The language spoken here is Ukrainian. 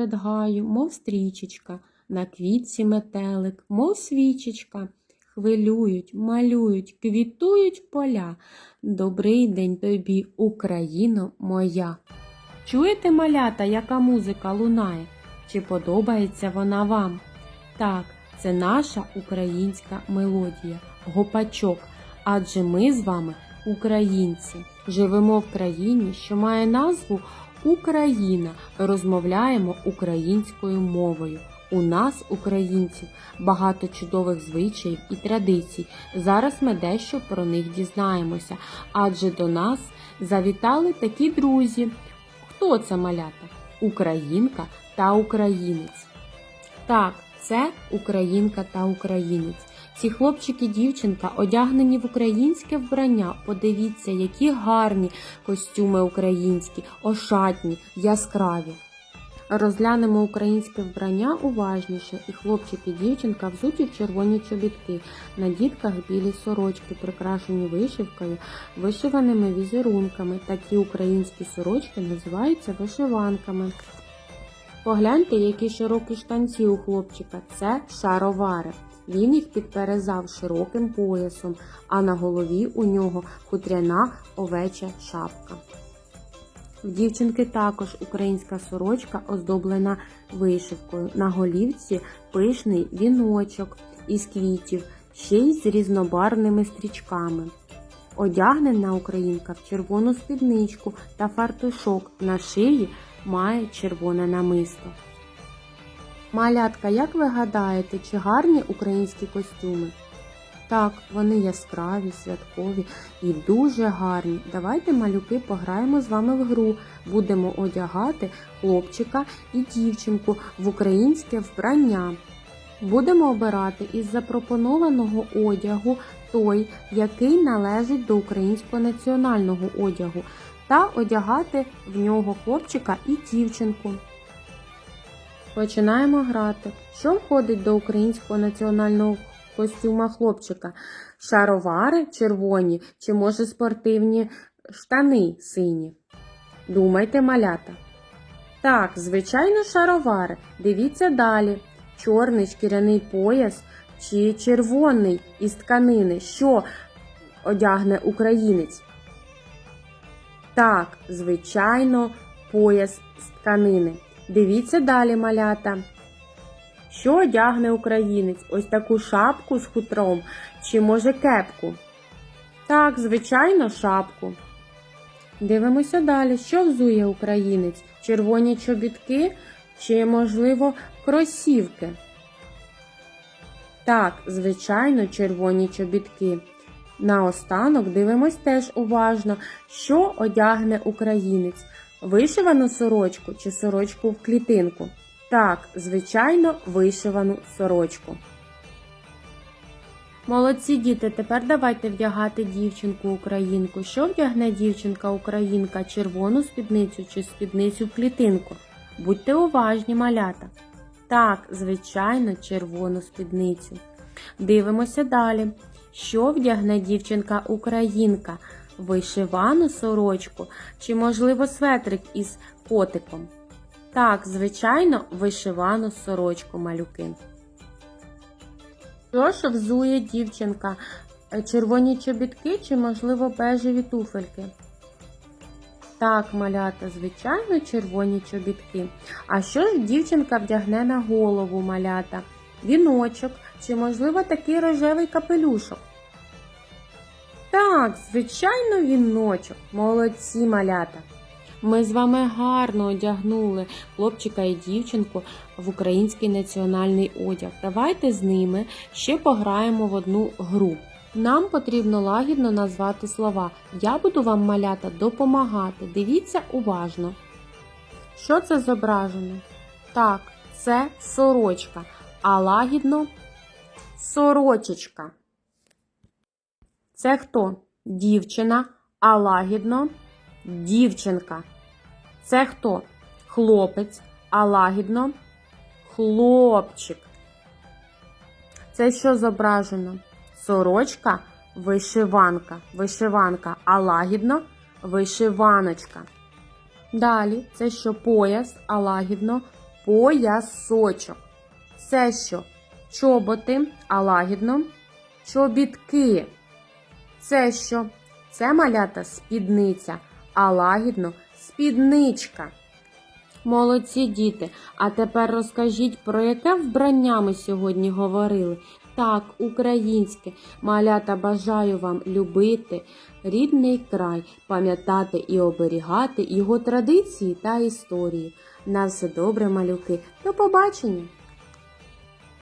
Перед гаю, мов стрічечка, на квітці метелик, мов свічечка. Хвилюють, малюють, квітують поля. Добрий день тобі, Україно моя. Чуєте, малята, яка музика лунає? Чи подобається вона вам? Так, це наша українська мелодія, гопачок. Адже ми з вами українці. Живемо в країні, що має назву Україна. Розмовляємо українською мовою. У нас, українців, багато чудових звичаїв і традицій. Зараз ми дещо про них дізнаємося, адже до нас завітали такі друзі. Хто це малята? Українка та українець. Так, це українка та українець. Ці хлопчик і дівчинка одягнені в українське вбрання. Подивіться, які гарні костюми українські, ошатні, яскраві. Розглянемо українське вбрання уважніше, і хлопчик і дівчинка взуті в червоні чобітки, на дітках білі сорочки, прикрашені вишивкою, вишиваними візерунками. Такі українські сорочки називаються вишиванками. Погляньте, які широкі штанці у хлопчика. Це шаровари. Він їх підперезав широким поясом, а на голові у нього хутряна овеча шапка. В дівчинки також українська сорочка оздоблена вишивкою. На голівці пишний віночок із квітів, ще й з різнобарвними стрічками. Одягнена українка в червону спідничку та фартушок на шиї має червоне намисто. Малятка, як ви гадаєте, чи гарні українські костюми? Так, вони яскраві, святкові і дуже гарні. Давайте, малюки, пограємо з вами в гру. Будемо одягати хлопчика і дівчинку в українське вбрання. Будемо обирати із запропонованого одягу той, який належить до українського національного одягу, та одягати в нього хлопчика і дівчинку. Починаємо грати. Що входить до українського національного костюма хлопчика? Шаровари червоні чи може спортивні штани сині? Думайте, малята. Так, звичайно, шаровари. Дивіться далі. Чорний шкіряний пояс чи червоний із тканини. Що одягне українець? Так, звичайно, пояс з тканини. Дивіться далі, малята. Що одягне українець? Ось таку шапку з хутром чи може кепку? Так, звичайно, шапку. Дивимося далі. Що взує українець? Червоні чобітки чи, можливо, кросівки? Так, звичайно, червоні чобітки. Наостанок дивимось теж уважно, що одягне українець. Вишивану сорочку чи сорочку в клітинку? Так, звичайно, вишивану сорочку. Молодці діти, тепер давайте вдягати дівчинку українку. Що вдягне дівчинка українка? Червону спідницю чи спідницю в клітинку? Будьте уважні, малята. Так, звичайно, червону спідницю. Дивимося далі. Що вдягне дівчинка українка? Вишивану сорочку чи, можливо, светрик із котиком? Так, звичайно, вишивану сорочку малюки. Що ж взує дівчинка? Е, Червоні чобітки чи, можливо, бежеві туфельки? Так, малята, звичайно, червоні чобітки. А що ж дівчинка вдягне на голову малята? Віночок чи, можливо, такий рожевий капелюшок? Так, звичайно, віночок. Молодці малята. Ми з вами гарно одягнули хлопчика і дівчинку в український національний одяг. Давайте з ними ще пограємо в одну гру. Нам потрібно лагідно назвати слова. Я буду вам малята допомагати. Дивіться уважно. Що це зображено? Так, це сорочка, а лагідно сорочечка. Це хто? Дівчина, а лагідно дівчинка. Це хто? Хлопець, а лагідно хлопчик. Це що зображено? Сорочка, вишиванка, вишиванка, а лагідно вишиваночка. Далі це що пояс, а лагідно поясочок. Це що? Чоботи, а лагідно. Чобітки. Це що? Це малята спідниця, а лагідно спідничка. Молодці діти, а тепер розкажіть, про яке вбрання ми сьогодні говорили. Так, українське. Малята бажаю вам любити рідний край, пам'ятати і оберігати його традиції та історії. На все добре, малюки. До побачення!